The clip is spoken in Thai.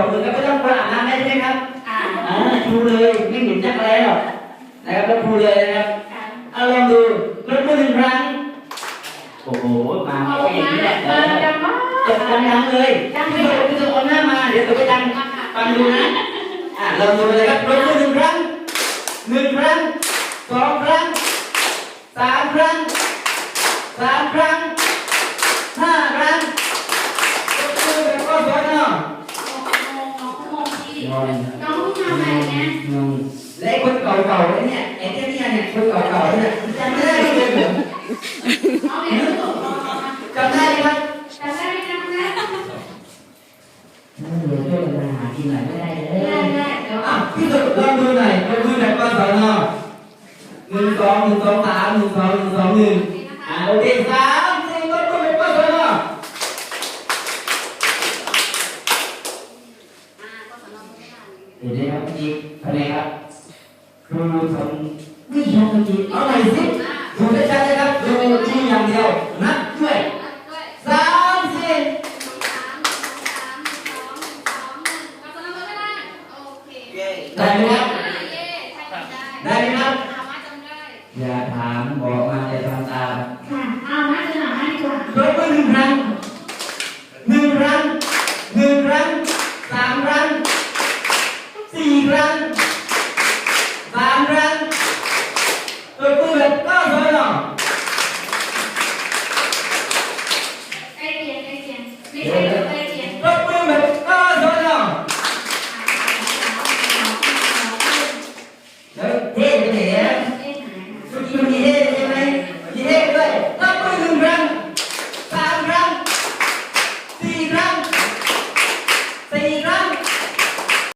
องมือครับไม่ต้องมาอาบน้ำได้ใช่ไหมครับอ่าอ่าชูเลยไม่เห็นจักรแร้หรอกนะครับแล้วชูเลยนะครับเอาลองดูยกมือหนึ่งครั้งโอ้โหมาเอาไม่เห็นมานี่แหละเออดังมากจบดังๆเลยพี่ตัวพี่ตัวเอาหน้ามาเดี๋ยวตัวไปดังฟังดูนะอ่าลองดูเลยครับยกมือหนึ่งครั้งหนึ่งครั้งสองครั้งสามครั้งสามครั้งห้าครั้งยกมือแบบก็สวยเนาะ น้อง งงที่งงน้องทำอะไรเนี่ยงงและไอ้คนเก่าๆไอ้เนี่ยไอ้เจ้าเนี่ยเนี่ยคนเก่าๆเนี่ยจำไม่ได้เลย เดี๋ยวนะครับพี่คะแนนครับครูทำไม่ชัดเมื่อกี้เอาใหม่สิดูได้ชัดเลยครับดูที่อย่างเดียวนับด้วยสามสี่สามสามสองสองหนึ่งก็สำหรับผู้ชายโอเคได้ไหมครับได้ไหมครับอย่าถามบอกมาอย่าทำตาม